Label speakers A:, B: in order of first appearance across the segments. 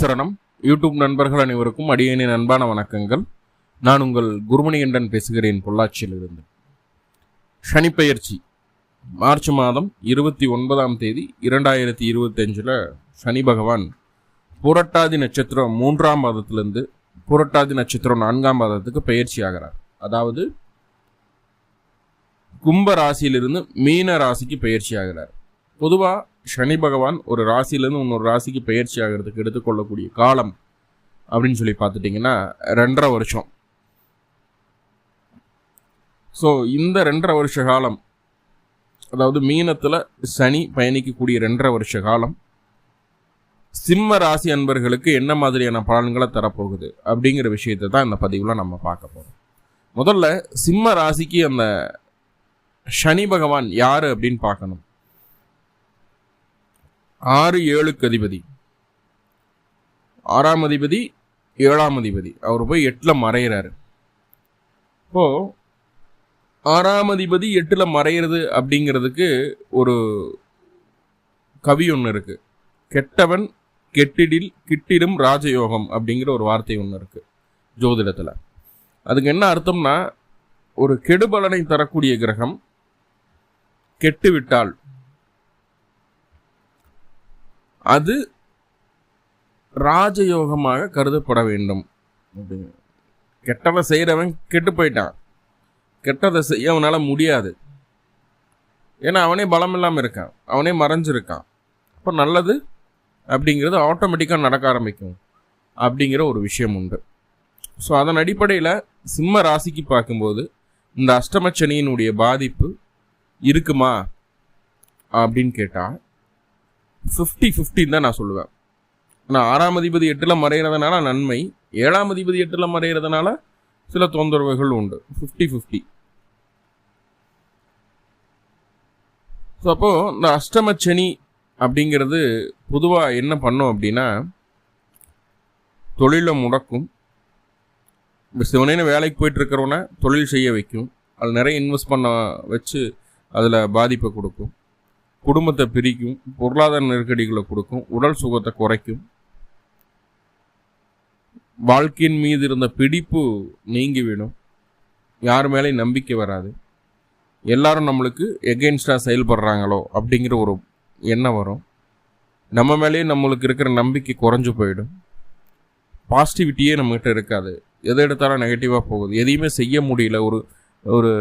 A: சரணம். யூடியூப் நண்பர்கள் அனைவருக்கும் அடியனின் அன்பான வணக்கங்கள். நான் உங்கள் குருமணிகண்டன் பேசுகிறேன் பொள்ளாச்சியிலிருந்து. சனிப்பெயர்ச்சி. மார்ச் மாதம் இருபத்தி ஒன்பதாம் தேதி இரண்டாயிரத்தி இருபத்தஞ்சில் சனி பகவான் புரட்டாதி நட்சத்திரம் மூன்றாம் பாதத்திலிருந்து புரட்டாதி நட்சத்திரம் நான்காம் பாதத்துக்கு பயிற்சி ஆகிறார். அதாவது கும்ப ராசியிலிருந்து மீன ராசிக்கு பயிற்சி ஆகிறார். பொதுவாக சனி பகவான் ஒரு ராசியிலேருந்து இன்னொரு ராசிக்கு பயிற்சி ஆகிறதுக்கு எடுத்துக்கொள்ளக்கூடிய காலம் அப்படின்னு சொல்லி பார்த்துட்டிங்கன்னா ரெண்டரை வருஷம். ஸோ இந்த ரெண்டரை வருஷ காலம் அதாவது மீனத்தில் சனி பயணிக்கக்கூடிய ரெண்டரை வருஷ காலம் சிம்ம ராசி அன்பர்களுக்கு என்ன மாதிரியான பலன்களை தரப்போகுது அப்படிங்கிற விஷயத்தை தான் இந்த பதிவில் நம்ம பார்க்க போகிறோம் முதல்ல சிம்ம ராசிக்கு அந்த சனி பகவான் யார் அப்படின்னு பார்க்கணும். ஆறு ஏழுக்கு அதிபதி. ஆறாம் அதிபதி ஏழாம் அதிபதி. அவர் போய் எட்டில் மறையிறாரு. இப்போ ஆறாம் அதிபதி எட்டில் மறையிறது அப்படிங்கிறதுக்கு ஒரு கவி ஒன்று இருக்கு. கெட்டவன் கெட்டிடில் கிட்டிடும் ராஜயோகம் அப்படிங்கிற ஒரு வார்த்தை ஒன்று இருக்கு ஜோதிடத்தில். அதுக்கு என்ன அர்த்தம்னா ஒரு கெடுபலனை தரக்கூடிய கிரகம் கெட்டுவிட்டால் அது ராஜயோகமாக கருதப்பட வேண்டும். அப்படிங்க கெட்டதை செய்கிறவன் கெட்டு போயிட்டான். கெட்டதை செய்ய அவனால் முடியாது. ஏன்னா அவனே பலம் இல்லாமல் இருக்கான். அவனே மறைஞ்சிருக்கான். அப்போ நல்லது அப்படிங்கிறது ஆட்டோமேட்டிக்காக நடக்க ஆரம்பிக்கும். அப்படிங்கிற ஒரு விஷயம் உண்டு. ஸோ அதன் அடிப்படையில் சிம்ம ராசிக்கு பார்க்கும்போது இந்த அஷ்டமச்சனியினுடைய பாதிப்பு இருக்குமா? அப்படின்னு கேட்டால் ஃபிஃப்டி ஃபிஃப்டின்னு தான் நான் சொல்லுவேன். ஆனால் ஆறாம் அதிபதி எட்டில் மறைகிறதுனால நன்மை ஏழாம் அதிபதி எட்டில் மறைகிறதுனால சில தொந்தரவுகள் உண்டு. ஃபிஃப்டி ஃபிஃப்டி ஸோ அப்போது இந்த அஷ்டமச்சனி அப்படிங்கிறது பொதுவாக என்ன பண்ணோம் அப்படின்னா தொழிலை முடக்கும். சிவனேன்னு வேலைக்கு போயிட்டுருக்கிறவனை தொழில் செய்ய வைக்கும். அதில் நிறைய இன்வெஸ்ட் பண்ண வச்சு அதில் பாதிப்பை கொடுக்கும். குடும்பத்தை பிரிக்கும் பொருளாதார நெருக்கடிகளை கொடுக்கும் உடல் சுகத்தை குறைக்கும். வாழ்க்கையின் மீது இருந்த பிடிப்பு நீங்கிவிடும். யார் மேலேயும் நம்பிக்கை வராது. எல்லாரும் நம்மளுக்கு எகெயின்ஸ்டாக செயல்படுறாங்களோ அப்படிங்கிற ஒரு எண்ணம் வரும். நம்ம மேலேயே நம்மளுக்கு இருக்கிற நம்பிக்கை குறைஞ்சு போயிடும். பாசிட்டிவிட்டியே நம்மகிட்ட இருக்காது. எதை எடுத்தாலும் நெகட்டிவாக போகுது. எதையுமே செய்ய முடியல. ஒரு ஒரு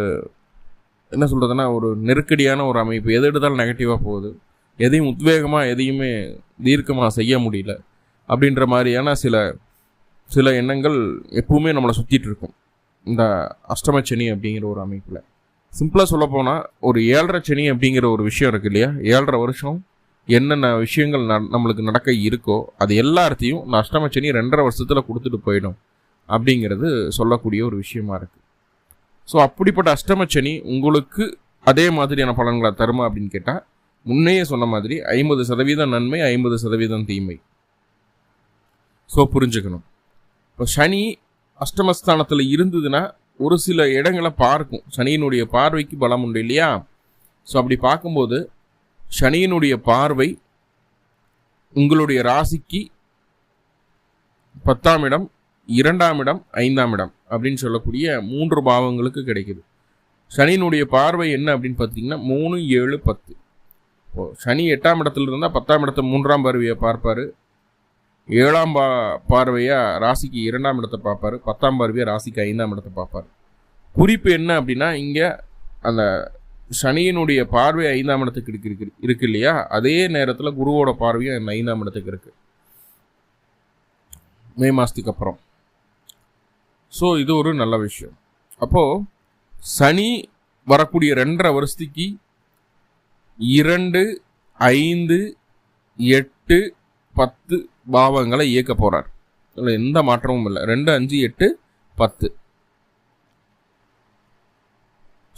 A: என்ன சொல்கிறதுனா ஒரு நெருக்கடியான ஒரு அமைப்பு. எது எடுத்தாலும் நெகட்டிவாக போகுது. எதையும் உத்வேகமாக எதையுமே தீர்க்கமாக செய்ய முடியல. அப்படின்ற மாதிரியான சில சில எண்ணங்கள் எப்பவுமே நம்மளை சுற்றிட்டு இருக்கும். இந்த அஷ்டமச்சனி அப்படிங்கிற ஒரு அமைப்பில். சிம்பிளாக சொல்லப்போனால் ஒரு ஏழரை சனி அப்படிங்கிற ஒரு விஷயம் இருக்குது இல்லையா? ஏழரை வருஷம் என்னென்ன விஷயங்கள் ந நம்மளுக்கு நடக்க இருக்கோ அது எல்லாத்தையும் இந்த அஷ்டமச்சனி ரெண்டரை வருஷத்தில் கொடுத்துட்டு போயிடும். அப்படிங்கிறது சொல்லக்கூடிய ஒரு விஷயமா இருக்குது ஸோ அப்படிப்பட்ட அஷ்டமச்சனி உங்களுக்கு அதே மாதிரியான பலன்களை தருமா அப்படின்னு கேட்டால் முன்னையே சொன்ன மாதிரி ஐம்பது சதவீதம் நன்மை ஐம்பது சதவீதம் தீமை. ஸோ புரிஞ்சுக்கணும். இப்போ சனி அஷ்டமஸ்தானத்தில் இருந்ததுன்னா ஒரு சில இடங்களை பார்க்கும். சனியினுடைய பார்வைக்கு பலம் உண்டு இல்லையா? ஸோ அப்படி பார்க்கும்போது சனியினுடைய பார்வை உங்களுடைய ராசிக்கு பத்தாம் இடம் இரண்டாம் இடம் ஐந்தாம் இடம். அப்படின்னு சொல்லக்கூடிய மூன்று பாவங்களுக்கு கிடைக்குது. சனியினுடைய பார்வை என்ன அப்படின்னு பார்த்தீங்கன்னா மூணு ஏழு பத்து. இப்போ சனி எட்டாம் இடத்துல இருந்தால் பத்தாம் இடத்த மூன்றாம் பார்வையை பார்ப்பார். ஏழாம் பா பார்வையாக ராசிக்கு இரண்டாம் இடத்தை பார்ப்பார். பத்தாம் பார்வையாக ராசிக்கு ஐந்தாம் இடத்தை பார்ப்பார். குறிப்பு என்ன அப்படின்னா இங்கே அந்த சனியினுடைய பார்வை ஐந்தாம் இடத்துக்கு இருக்கு இருக்கு இருக்கு இல்லையா? அதே நேரத்தில் குருவோட பார்வையும் ஐந்தாம் இடத்துக்கு இருக்குது மே மாதத்துக்கு அப்புறம். ஸோ இது ஒரு நல்ல விஷயம். அப்போது சனி வரக்கூடிய ரெண்டரை வருஷத்துக்கு இரண்டு ஐந்து எட்டு பத்து பாவங்களை இயக்க போகிறார் இல்லை எந்த மாற்றமும் இல்லை. ரெண்டு அஞ்சு எட்டு பத்து.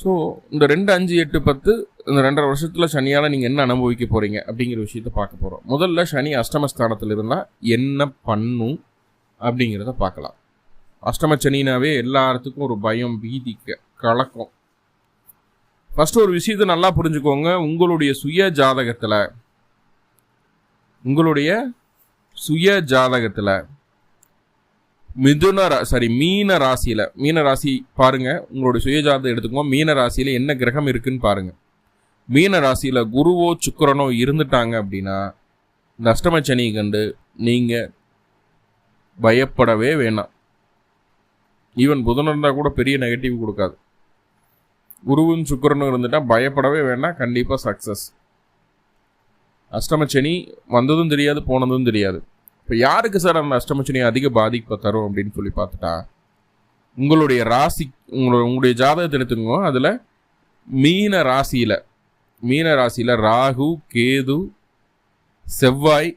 A: ஸோ இந்த ரெண்டு அஞ்சு எட்டு பத்து இந்த ரெண்டரை வருஷத்தில் சனியால் நீங்கள் என்ன அனுபவிக்க போகிறீங்க அப்படிங்கிற விஷயத்த பார்க்க போகிறோம் முதல்ல சனி அஷ்டமஸ்தானத்தில் இருந்தால் என்ன பண்ணும் அப்படிங்கிறத பார்க்கலாம். அஷ்டம சனினாவே எல்லாத்துக்கும் ஒரு பயம் பீதி கலக்கும். கலக்கம் ஒரு விஷயத்தை நல்லா புரிஞ்சுக்கோங்க. உங்களுடைய சுய ஜாதகத்தில் உங்களுடைய சுய ஜாதகத்தில் மிதுன சாரி மீன ராசியில் மீன ராசி பாருங்கள் உங்களுடைய சுய ஜாதகம் எடுத்துக்கோங்க. மீன ராசியில் என்ன கிரகம் இருக்குன்னு பாருங்கள் மீன ராசியில் குருவோ சுக்கரனோ இருந்துட்டாங்க அப்படின்னா இந்த அஷ்டம கண்டு நீங்கள் பயப்படவே வேணாம். ஈவன் புதன் இருந்தால் கூட பெரிய நெகட்டிவ் கொடுக்காது. குருவும் சுக்கரனும் இருந்துட்டால் பயப்படவே வேண்டாம் கண்டிப்பாக சக்ஸஸ் அஷ்டமச்சனி வந்ததும் தெரியாது போனதும் தெரியாது. இப்போ யாருக்கு சார் அந்த அஷ்டமச்சனி அதிக பாதிப்பை தரும் அப்படின்னு சொல்லி பார்த்துட்டா உங்களுடைய ராசி உங்களோட உங்களுடைய ஜாதகத்தை எடுத்துக்கோ அதில் மீன ராசியில் மீன ராசியில் ராகு கேது செவ்வாய்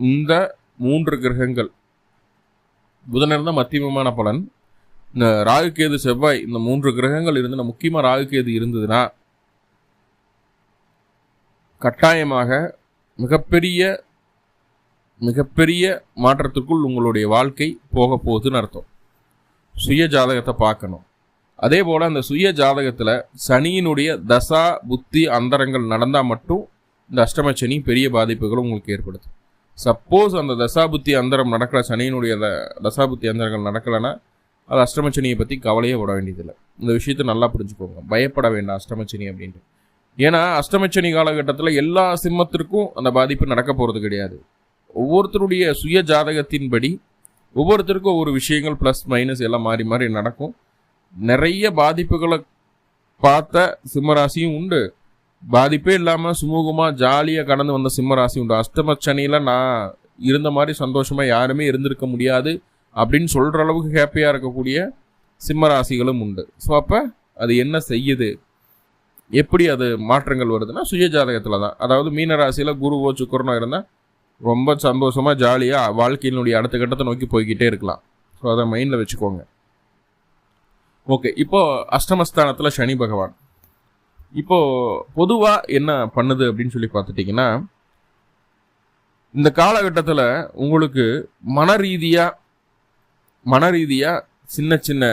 A: இந்த மூன்று கிரகங்கள். புதன் இருந்தால் மத்தியமமான பலன். இந்த ராகுகேது செவ்வாய் இந்த மூன்று கிரகங்கள் இருந்து முக்கியமாக ராகுகேது இருந்ததுன்னா கட்டாயமாக மிகப்பெரிய மிகப்பெரிய மாற்றத்துக்குள் உங்களுடைய வாழ்க்கை போக போகுதுன்னு அர்த்தம். சுய ஜாதகத்தை பார்க்கணும். அதே போல் அந்த சுய ஜாதகத்தில் சனியினுடைய தசா புத்தி அந்தரங்கள் நடந்தால் மட்டும் இந்த அஷ்டம பெரிய பாதிப்புகளும் உங்களுக்கு ஏற்படுத்தும். சப்போஸ் அந்த தசாபுத்தி அந்தரம் நடக்கல சனியினுடைய தசாபுத்தி அந்தரங்கள் நடக்கலைன்னா அது அஷ்டமச்சனியை பற்றி கவலையே விட வேண்டியதில்லை. இந்த விஷயத்தை நல்லா புரிஞ்சுக்கோங்க. பயப்பட வேண்டாம் அஷ்டமச்சனி அப்படின்ட்டு. ஏன்னா அஷ்டமச்சனி காலகட்டத்தில் எல்லா சிம்மத்திற்கும் அந்த பாதிப்பு நடக்க போகிறது கிடையாது. ஒவ்வொருத்தருடைய சுய ஜாதகத்தின்படி ஒவ்வொருத்தருக்கும் ஒவ்வொரு விஷயங்கள் ப்ளஸ் மைனஸ் எல்லாம் மாறி மாறி நடக்கும். நிறைய பாதிப்புகளை பார்த்த சிம்மராசியும் உண்டு. பாதிப்பே இல்லாமல் சுமூகமாக ஜாலியாக கடந்து வந்த சிம்மராசி உண்டு. அஷ்டம சனியில் நான் இருந்த மாதிரி சந்தோஷமாக யாருமே இருந்திருக்க முடியாது அப்படின்னு சொல்கிற அளவுக்கு ஹாப்பியாக இருக்கக்கூடிய சிம்ம ராசிகளும் உண்டு. ஸோ அப்போ அது என்ன செய்யுது? எப்படி அது மாற்றங்கள் வருதுன்னா சுய ஜாதகத்தில் தான். அதாவது மீன ராசியில் குருவோ சுக்கரனோ இருந்தால் ரொம்ப சந்தோஷமாக ஜாலியாக வாழ்க்கையினுடைய அடுத்த கட்டத்தை நோக்கி போய்கிட்டே இருக்கலாம். ஸோ அதை மைண்டில் வச்சுக்கோங்க. ஓகே இப்போது அஷ்டமஸ்தானத்தில் சனி பகவான். இப்போது பொதுவாக என்ன பண்ணுது அப்படின்னு சொல்லி பார்த்துட்டிங்கன்னா இந்த காலகட்டத்தில் உங்களுக்கு மன ரீதியாக மன ரீதியாக சின்ன சின்ன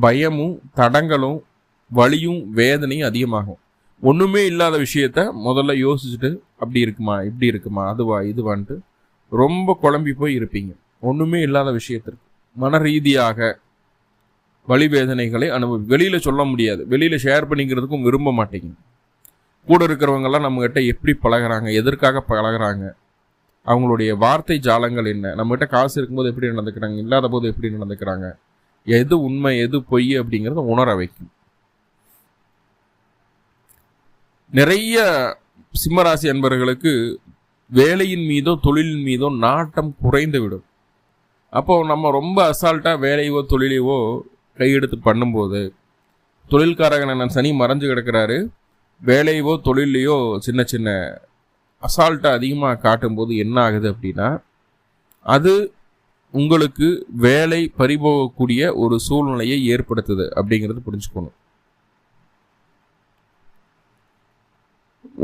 A: பயமும் தடங்களும் வலியும் வேதனையும் அதிகமாகும். ஒன்றுமே இல்லாத விஷயத்த முதல்ல யோசிச்சுட்டு அப்படி இருக்குமா இப்படி இருக்குமா அதுவா இதுவான்ட்டு ரொம்ப குழம்பி போய் இருப்பீங்க. ஒன்றுமே இல்லாத விஷயத்திற்கு மன ரீதியாக வழி வேதனைகளை அனுபவி வெளியில் சொல்ல முடியாது. வெளியில் ஷேர் பண்ணிக்கிறதுக்கும் விரும்ப மாட்டேங்குது. கூட இருக்கிறவங்கெல்லாம் நம்மக்கிட்ட எப்படி பழகிறாங்க எதற்காக பழகிறாங்க அவங்களுடைய வார்த்தை ஜாலங்கள் என்ன நம்மகிட்ட காசு இருக்கும்போது எப்படி நடந்துக்கிறாங்க இல்லாத போது எப்படி நடந்துக்கிறாங்க எது உண்மை எது பொய் அப்படிங்கிறத உணர வைக்கும். நிறைய சிம்மராசி அன்பர்களுக்கு வேலையின் மீதோ தொழிலின் மீதோ நாட்டம் குறைந்து விடும் அப்போ நம்ம ரொம்ப அசால்ட்டாக வேலையவோ தொழிலையோ கையெடுத்து பண்ணும்போது தொழில்காரகன் சனி மறைஞ்சு கிடக்கிறாரு. வேலையவோ தொழிலையோ சின்ன சின்ன அசால்ட்டை அதிகமாக காட்டும்போது என்ன ஆகுது அப்படின்னா அது உங்களுக்கு வேலை பறிபோகக்கூடிய ஒரு சூழ்நிலையை ஏற்படுத்துது அப்படிங்கிறது புரிஞ்சுக்கணும்.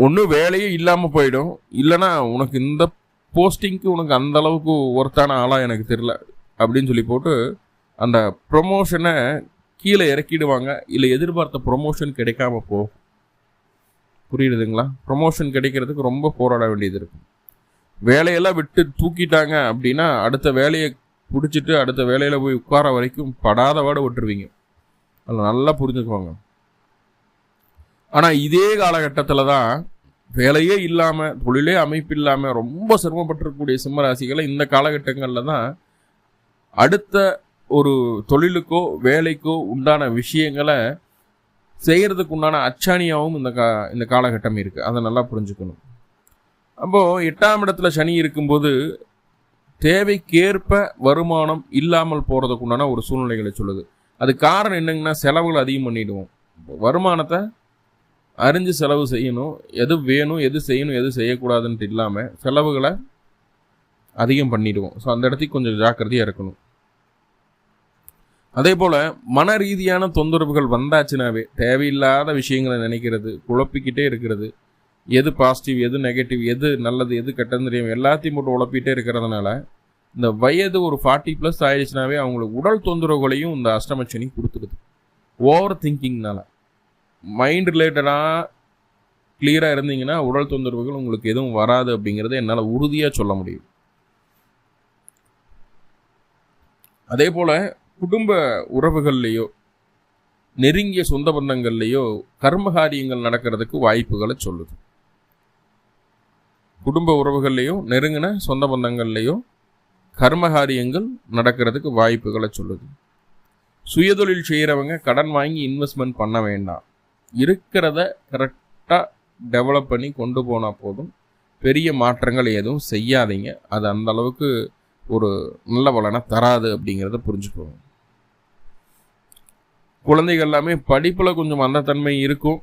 A: ஒன்றும் வேலையே இல்லாமல் போயிடும். இல்லைனா உனக்கு இந்த போஸ்டிங்க்கு உனக்கு அந்த அளவுக்கு ஒர்த்தான ஆளாக எனக்கு தெரில அப்படின்னு சொல்லி போட்டு அந்த ப்ரொமோஷனை கீழே இறக்கிடுவாங்க. இல்லை எதிர்பார்த்த ப்ரொமோஷன் கிடைக்காம போகும் புரியுதுங்களா? ப்ரொமோஷன் கிடைக்கிறதுக்கு ரொம்ப போராட வேண்டியது இருக்கும் வேலையெல்லாம் விட்டு தூக்கிட்டாங்க அப்படின்னா அடுத்த வேலையை பிடிச்சிட்டு அடுத்த வேலையில் போய் உட்கார வரைக்கும் படாத வாட விட்டுருவீங்க அதில் நல்லா புரிஞ்சுக்குவாங்க. ஆனால் இதே காலகட்டத்தில் தான் வேலையே இல்லாமல் தொழிலே அமைப்பு இல்லாமல் ரொம்ப சிரமப்பட்டிருக்கக்கூடிய சிம்மராசிகளை இந்த காலகட்டங்களில் தான் அடுத்த ஒரு தொழிலுக்கோ வேலைக்கோ உண்டான விஷயங்களை செய்கிறதுக்கு உண்டான அச்சாணியாகவும் இந்த கா இந்த காலகட்டம் இருக்குது அதை நல்லா புரிஞ்சுக்கணும். அப்போது எட்டாம் இடத்துல சனி இருக்கும்போது தேவைக்கேற்ப வருமானம் இல்லாமல் போகிறதுக்கு உண்டான ஒரு சூழ்நிலைகளை சொல்லுது. அது காரணம் என்னங்கன்னா செலவுகள் அதிகம் பண்ணிவிடுவோம் வருமானத்தை அறிஞ்சு செலவு செய்யணும். எது வேணும் எது செய்யணும் எது செய்யக்கூடாதுன்ட்டு இல்லாமல் செலவுகளை அதிகம் பண்ணிடுவோம். ஸோ அந்த இடத்துக்கு கொஞ்சம் ஜாக்கிரதையாக இருக்கணும். அதே போல் மன ரீதியான தொந்தரவுகள் வந்தாச்சுனாவே தேவையில்லாத விஷயங்களை நினைக்கிறது குழப்பிக்கிட்டே இருக்கிறது. எது பாசிட்டிவ் எது நெகட்டிவ் எது நல்லது எது கெட்டது தெரியும் எல்லாத்தையும் போட்டு உழப்பிட்டே இருக்கிறதுனால இந்த வயது ஒரு ஃபார்ட்டி ப்ளஸ் ஆயிடுச்சுனாவே அவங்களுக்கு உடல் தொந்தரவுகளையும் இந்த அஷ்டமச்சனி கொடுத்துருது. ஓவர் திங்கிங்னால மைண்ட் ரிலேட்டடாக கிளியராக இருந்தீங்கன்னா உடல் தொந்தரவுகள் உங்களுக்கு எதுவும் வராது அப்படிங்கிறத என்னால் உறுதியாக சொல்ல முடியும். அதே போல் குடும்ப உறவுகள்லேயோ நெருங்கிய சொந்த பந்தங்கள்லேயோ கர்மகாரியங்கள் நடக்கிறதுக்கு வாய்ப்புகளை சொல்லுது. குடும்ப உறவுகள்லேயோ நெருங்கின சொந்த பந்தங்கள்லேயோ கர்மகாரியங்கள் நடக்கிறதுக்கு வாய்ப்புகளை சொல்லுது. சுயதொழில் செய்கிறவங்க கடன் வாங்கி இன்வெஸ்ட்மெண்ட் பண்ண வேண்டாம். இருக்கிறத கரெக்டாக டெவலப் பண்ணி கொண்டு போனால் போதும். பெரிய மாற்றங்கள் எதுவும் செய்யாதீங்க. அது அந்த அளவுக்கு ஒரு நல்ல பலனை தராது அப்படிங்கிறத புரிஞ்சுக்கோங்க. குழந்தைகள் எல்லாமே படிப்பில் கொஞ்சம் மந்தத்தன்மை இருக்கும்.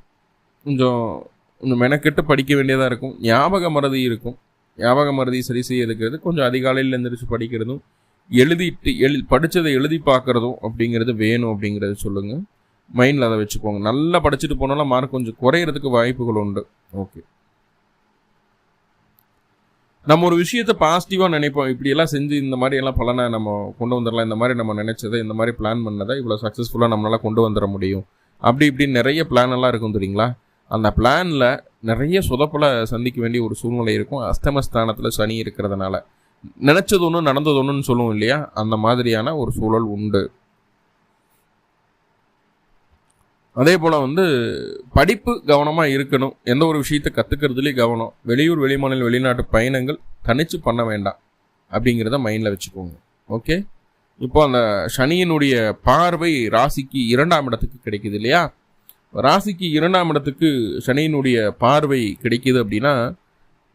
A: கொஞ்சம் கொஞ்சம் மெனக்கெட்டு படிக்க வேண்டியதாக இருக்கும். ஞாபக மறதி இருக்கும். ஞாபக மறதி சரி செய்ய இருக்கிறது கொஞ்சம் அதிகாலையில் எழுந்திரிச்சு படிக்கிறதும் எழுதிட்டு எழு படித்ததை எழுதி பார்க்குறதும் அப்படிங்கிறது வேணும் அப்படிங்கிறத சொல்லுங்கள் மைண்டில் அதை வச்சுக்கோங்க. நல்லா படிச்சுட்டு போனாலும் மார்க் கொஞ்சம் குறையிறதுக்கு வாய்ப்புகள் உண்டு. ஓகே. நம்ம ஒரு விஷயத்த பாசிட்டிவாக நினைப்போம். இப்படியெல்லாம் செஞ்சு இந்த மாதிரி எல்லாம் பலனை நம்ம கொண்டு வந்துடலாம் இந்த மாதிரி நம்ம நினைச்சதை இந்த மாதிரி பிளான் பண்ணதை இவ்வளோ சக்ஸஸ்ஃபுல்லாக நம்மளால கொண்டு வந்துட முடியும். அப்படி இப்படி நிறைய பிளான் எல்லாம் இருக்கும் தெரியுங்களா? அந்த பிளானில் நிறைய சொதப்பலை சந்திக்க வேண்டிய ஒரு சூழ்நிலை இருக்கும். அஸ்தமஸ்தானத்தில் சனி இருக்கிறதுனால. நினச்சது ஒன்று நடந்தது ஒன்றுன்னு சொல்லுவோம் இல்லையா? அந்த மாதிரியான ஒரு சூழல் உண்டு. அதே போல் வந்து படிப்பு கவனமாக இருக்கணும். எந்த ஒரு விஷயத்தை கற்றுக்கிறதுலேயும் கவனம். வெளியூர் வெளிமாநில வெளிநாட்டு பயணங்கள் தனித்து பண்ண வேண்டாம். அப்படிங்கிறத மைண்டில் வச்சுக்கோங்க. ஓகே? இப்போ அந்த சனியினுடைய பார்வை ராசிக்கு இரண்டாம் இடத்துக்கு கிடைக்குது இல்லையா? ராசிக்கு இரண்டாம் இடத்துக்கு சனியினுடைய பார்வை கிடைக்கிது அப்படின்னா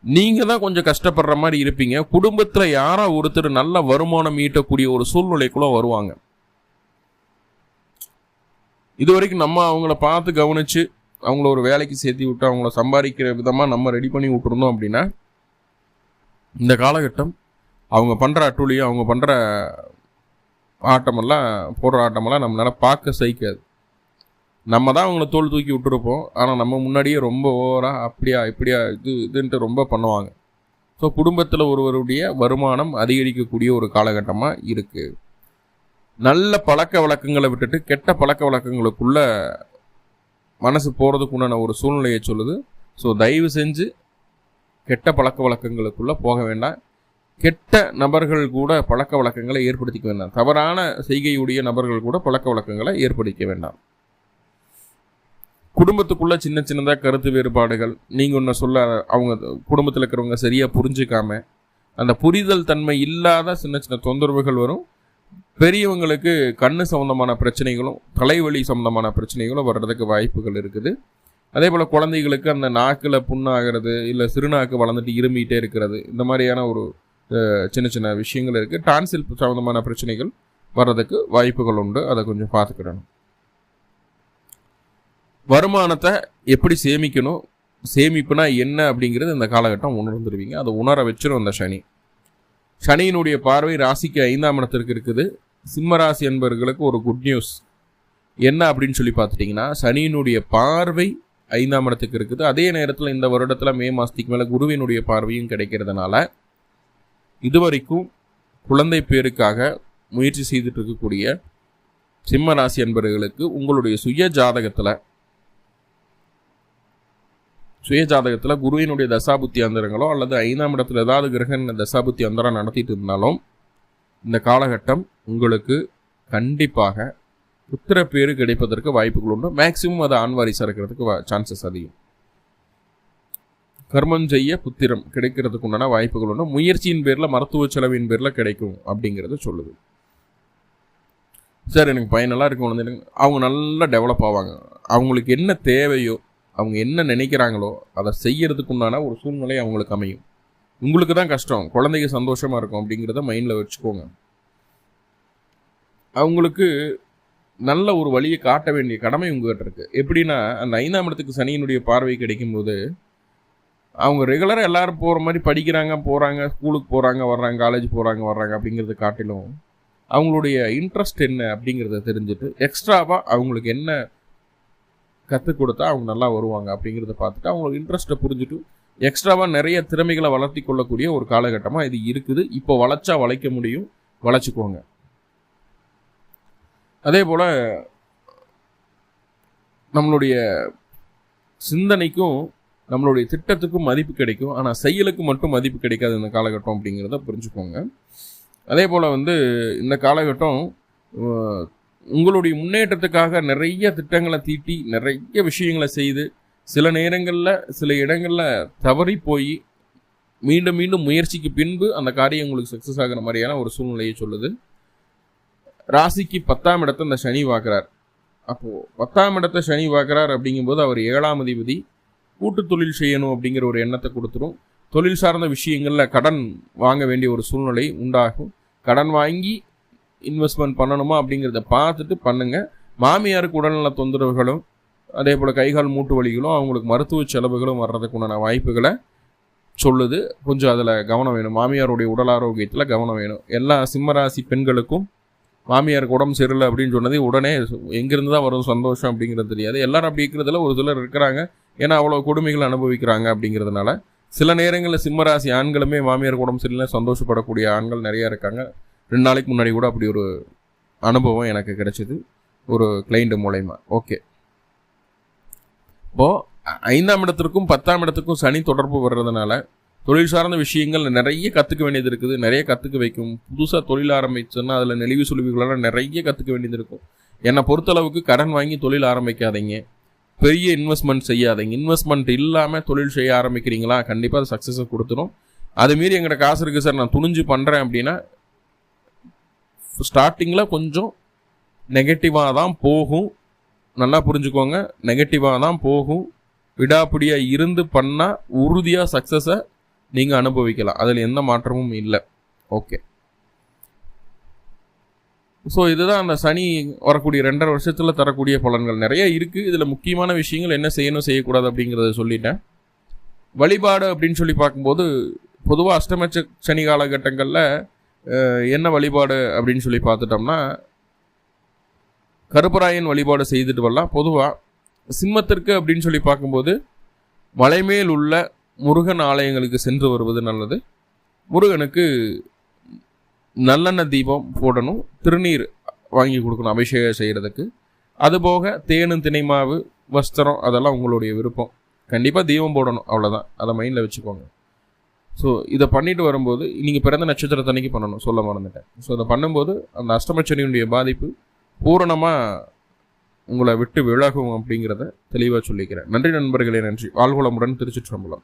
A: நீங்கள் தான் கொஞ்சம் கஷ்டப்படுற மாதிரி இருப்பீங்க. குடும்பத்தில் யாரோ ஒருத்தர் நல்ல வருமானம் ஈட்டக்கூடிய ஒரு சூழ்நிலைக்குள்ளே வருவாங்க. இது வரைக்கும் நம்ம அவங்கள பார்த்து கவனித்து அவங்கள ஒரு வேலைக்கு சேர்த்து விட்டு அவங்கள சம்பாதிக்கிற விதமாக நம்ம ரெடி பண்ணி விட்டுருந்தோம் அப்படின்னா இந்த காலகட்டம் அவங்க பண்ணுற அட்டுழியும் அவங்க பண்ணுற ஆட்டமெல்லாம் போடுற ஆட்டமெல்லாம் நம்மளால் பார்க்க சகிக்காது. நம்ம தான் அவங்கள தோல் தூக்கி விட்டுருப்போம். ஆனால் நம்ம முன்னாடியே ரொம்ப ஓவராக அப்படியா இப்படியா இது இதுன்ட்டு ரொம்ப பண்ணுவாங்க. ஸோ குடும்பத்தில் ஒருவருடைய வருமானம் அதிகரிக்கக்கூடிய ஒரு காலகட்டமாக இருக்குது நல்ல பழக்க வழக்கங்களை விட்டுட்டு கெட்ட பழக்க வழக்கங்களுக்குள்ள மனசு போகிறதுக்குண்டான ஒரு சூழ்நிலையை சொல்லுது. ஸோ தயவு செஞ்சு கெட்ட பழக்க வழக்கங்களுக்குள்ளே போக வேண்டாம். கெட்ட நபர்கள் கூட பழக்க வழக்கங்களை ஏற்படுத்திக்க வேண்டாம். தவறான செய்கையுடைய நபர்கள் கூட பழக்க வழக்கங்களை ஏற்படுத்திக்க வேண்டாம். குடும்பத்துக்குள்ள சின்ன சின்னதாக கருத்து வேறுபாடுகள் நீங்கள் ஒன்று சொல்ல அவங்க குடும்பத்தில் இருக்கிறவங்க சரியாக புரிஞ்சுக்காம அந்த புரிதல் தன்மை இல்லாத சின்ன சின்ன தொந்தரவுகள் வரும். பெரியவங்களுக்கு கண்ணு சம்மந்தமான பிரச்சனைகளும் தலைவலி சம்மந்தமான பிரச்சனைகளும் வர்றதுக்கு வாய்ப்புகள் இருக்குது. அதே போல் குழந்தைகளுக்கு அந்த நாக்கில் புண்ணாகிறது இல்லை சிறுநாக்கு வளர்ந்துட்டு இருமிகிட்டே இருக்கிறது இந்த மாதிரியான ஒரு சின்ன சின்ன விஷயங்கள் இருக்குது டான்சில் சம்மந்தமான பிரச்சனைகள் வர்றதுக்கு வாய்ப்புகள் உண்டு. அதை கொஞ்சம் பார்த்துக்கிடணும். வருமானத்தை எப்படி சேமிக்கணும் சேமிப்புனா என்ன அப்படிங்கிறது இந்த காலகட்டம் உணர்ந்துருவீங்க. அதை உணர வச்சிடும் அந்த சனி. சனியினுடைய பார்வை ராசிக்கு ஐந்தாம் இடத்திற்கு இருக்குது. சிம்மராசி என்பவர்களுக்கு ஒரு குட் நியூஸ் என்ன அப்படின்னு சொல்லி பார்த்துட்டிங்கன்னா சனியினுடைய பார்வை ஐந்தாம் இடத்துக்கு இருக்குது. அதே நேரத்தில் இந்த வருடத்தில் மே மாதத்துக்கு மேலே குருவினுடைய பார்வையும் கிடைக்கிறதுனால இதுவரைக்கும் குழந்தை பேருக்காக முயற்சி செய்துட்டு இருக்கக்கூடிய சிம்ம ராசி என்பவர்களுக்கு உங்களுடைய சுய ஜாதகத்தில் சுய ஜாதகத்தில் குருவினுடைய தசாபுத்தி அந்தரங்களோ அல்லது ஐந்தாம் இடத்துல ஏதாவது கிரகன் தசாபுத்தி அந்தரம் நடத்திட்டு இருந்தாலும் இந்த காலகட்டம் உங்களுக்கு கண்டிப்பாக புத்திர பேர் கிடைப்பதற்கு வாய்ப்புகள் உண்டு. மேக்சிமம் அது ஆண் வாரிசாக இருக்கிறதுக்கு சான்சஸ் அதிகம். கர்மம் செய்ய புத்திரம் கிடைக்கிறதுக்கு உண்டான வாய்ப்புகள் உண்டு. முயற்சியின் பேரில் மருத்துவ செலவின் பேரில் கிடைக்கும் அப்படிங்கிறத சொல்லுது. சார் எனக்கு பயனெல்லாம் இருக்கும் அவங்க நல்லா டெவலப் ஆவாங்க. அவங்களுக்கு என்ன தேவையோ அவங்க என்ன நினைக்கிறாங்களோ அதை செய்யறதுக்கு உண்டான ஒரு சூழ்நிலை அவங்களுக்கு அமையும். உங்களுக்கு தான் கஷ்டம். குழந்தைங்க சந்தோஷமாக இருக்கும் அப்படிங்கிறத மைண்டில் வச்சுக்கோங்க. அவங்களுக்கு நல்ல ஒரு வழியை காட்ட வேண்டிய கடமை உங்ககிட்ட இருக்குது எப்படின்னா அந்த ஐந்தாம் இடத்துக்கு சனியினுடைய பார்வை கிடைக்கும்போது அவங்க ரெகுலராக எல்லோரும் போகிற மாதிரி படிக்கிறாங்க போகிறாங்க ஸ்கூலுக்கு போகிறாங்க வர்றாங்க காலேஜ் போகிறாங்க வர்றாங்க அப்படிங்கிறத காட்டிலும் அவங்களுடைய இன்ட்ரெஸ்ட் என்ன அப்படிங்கிறத தெரிஞ்சுட்டு எக்ஸ்ட்ராவாக அவங்களுக்கு என்ன கற்றுக் கொடுத்தா அவங்க நல்லா வருவாங்க அப்படிங்கிறத பார்த்துட்டு அவங்களுக்கு இன்ட்ரெஸ்ட்டை புரிஞ்சுட்டு எக்ஸ்ட்ராவாக நிறைய திறமைகளை வளர்த்தி கொள்ளக்கூடிய ஒரு காலகட்டமாக இது இருக்குது. இப்போ வளைச்சா வளைக்க முடியும். வளைச்சிக்கோங்க அதே போல் நம்மளுடைய சிந்தனைக்கும் நம்மளுடைய திட்டத்துக்கும் மதிப்பு கிடைக்கும். ஆனால் செயலுக்கு மட்டும் மதிப்பு கிடைக்காது இந்த காலகட்டம் அப்படிங்கிறத புரிஞ்சுக்கோங்க. அதே போல் வந்து இந்த காலகட்டம் உங்களுடைய முன்னேற்றத்துக்காக நிறைய திட்டங்களை தீட்டி நிறைய விஷயங்களை செய்து சில நேரங்களில் சில இடங்களில் தவறி போய் மீண்டும் மீண்டும் முயற்சிக்கு பின்பு அந்த காரியம் உங்களுக்கு சக்ஸஸ் ஆகிற மாதிரியான ஒரு சூழ்நிலையை சொல்லுது. ராசிக்கு பத்தாம் இடத்தை இந்த சனி பார்க்குறார். அப்போது பத்தாம் இடத்தை சனி பார்க்குறார் அப்படிங்கும்போது அவர் ஏழாம் அதிபதி. கூட்டு தொழில் செய்யணும் அப்படிங்கிற ஒரு எண்ணத்தை கொடுத்துரும். தொழில் சார்ந்த விஷயங்களில் கடன் வாங்க வேண்டிய ஒரு சூழ்நிலை உண்டாகும். கடன் வாங்கி இன்வெஸ்ட்மெண்ட் பண்ணணுமா அப்படிங்கிறத பார்த்துட்டு பண்ணுங்கள் மாமியாருக்கு உடல்நல தொந்தரவுகளும் அதே போல் கைகால் மூட்டு வலிகளும் அவங்களுக்கு மருத்துவ செலவுகளும் வர்றதுக்குண்டான வாய்ப்புகளை சொல்லுது. கொஞ்சம் அதில் கவனம் வேணும். மாமியாருடைய உடல் ஆரோக்கியத்தில் கவனம் வேணும். எல்லா சிம்மராசி பெண்களுக்கும் மாமியாருக்கு உடம்பு சரியில்லை அப்படின்னு சொன்னது உடனே எங்கேருந்து தான் வரும் சந்தோஷம் அப்படிங்கிறது தெரியாது. எல்லாரும் அப்படி இருக்கிறதுல ஒரு சிலர் இருக்கிறாங்க. ஏன்னா அவ்வளோ கொடுமைகள் அனுபவிக்கிறாங்க அப்படிங்கிறதுனால. சில நேரங்களில் சிம்மராசி ஆண்களுமே மாமியார் உடம்பு சரியில்லை சந்தோஷப்படக்கூடிய ஆண்கள் நிறையா இருக்காங்க. ரெண்டு நாளைக்கு முன்னாடி கூட அப்படி ஒரு அனுபவம் எனக்கு கிடைச்சிது. ஒரு கிளைண்ட்டு மூலயமா. ஓகே இப்போது ஐந்தாம் இடத்திற்கும் பத்தாம் இடத்துக்கும் சனி தொடர்பு வர்றதுனால தொழில் சார்ந்த விஷயங்கள் நிறைய கற்றுக்க வேண்டியது இருக்குது. நிறைய கற்றுக்க வைக்கும். புதுசாக தொழில் ஆரம்பிச்சோன்னா அதில் நெளிவு சுழிவுகளெல்லாம் நிறைய கற்றுக்க வேண்டியது இருக்கும். என்னை பொறுத்தளவுக்கு கடன் வாங்கி தொழில் ஆரம்பிக்காதீங்க. பெரிய இன்வெஸ்ட்மெண்ட் செய்யாதீங்க. இன்வெஸ்ட்மெண்ட் இல்லாமல் தொழில் செய்ய ஆரம்பிக்கிறீங்களா? கண்டிப்பாக அது சக்ஸஸை கொடுத்துரும். அதுமாரி எங்கள்கிட்ட காசு இருக்குது சார். நான் துணிஞ்சு பண்ணுறேன் அப்படின்னா ஸ்டார்டிங்கில் கொஞ்சம் நெகட்டிவாக தான் போகும். நல்லா புரிஞ்சுக்கோங்க. நெகட்டிவாக தான் போகும். விடாப்பிடியாக இருந்து பண்ணால் உறுதியாக சக்ஸஸை நீங்கள் அனுபவிக்கலாம். அதில் எந்த மாற்றமும் இல்லை. ஓகே ஸோ இதுதான் அந்த சனி வரக்கூடிய ரெண்டரை வருஷத்தில் தரக்கூடிய பலன்கள். நிறைய இருக்குது இதில் முக்கியமான விஷயங்கள் என்ன செய்யணும் செய்யக்கூடாது அப்படிங்கிறத சொல்லிட்டேன். வழிபாடு அப்படின்னு சொல்லி பார்க்கும்போது பொதுவாக அஷ்டமச்ச சனி காலகட்டங்களில் என்ன வழிபாடு அப்படின்னு சொல்லி பார்த்துட்டோம்னா கருப்பராயன் வழிபாடு செய்துட்டு வரலாம் பொதுவாக சிம்மத்திற்கு அப்படின்னு சொல்லி பார்க்கும்போது மலைமேல் உள்ள முருகன் ஆலயங்களுக்கு சென்று வருவது நல்லது. முருகனுக்கு நல்லெண்ணெய் தீபம் போடணும் திருநீர் வாங்கி கொடுக்கணும் அபிஷேகம் செய்கிறதுக்கு அதுபோக தேனும் திணைமாவு வஸ்திரம் அதெல்லாம் உங்களுடைய விருப்பம். கண்டிப்பாக தீபம் போடணும் அவ்வளோதான் அதை மைண்டில் வச்சுக்கோங்க. ஸோ இதை பண்ணிட்டு வரும்போது நீங்கள் பிறந்த நட்சத்திரத்தன்னைக்கு பண்ணணும் சொல்ல மறந்துட்டேன். ஸோ இதை பண்ணும்போது அந்த அஷ்டமச்சனியுடைய பாதிப்பு பூரணமாக உங்களை விட்டு விலகும் அப்படிங்கிறத தெளிவாக சொல்லிக்கிறேன். நன்றி நண்பர்களே நன்றி. வாழ்வளமுடன் திருச்சிற்றம்பலம்.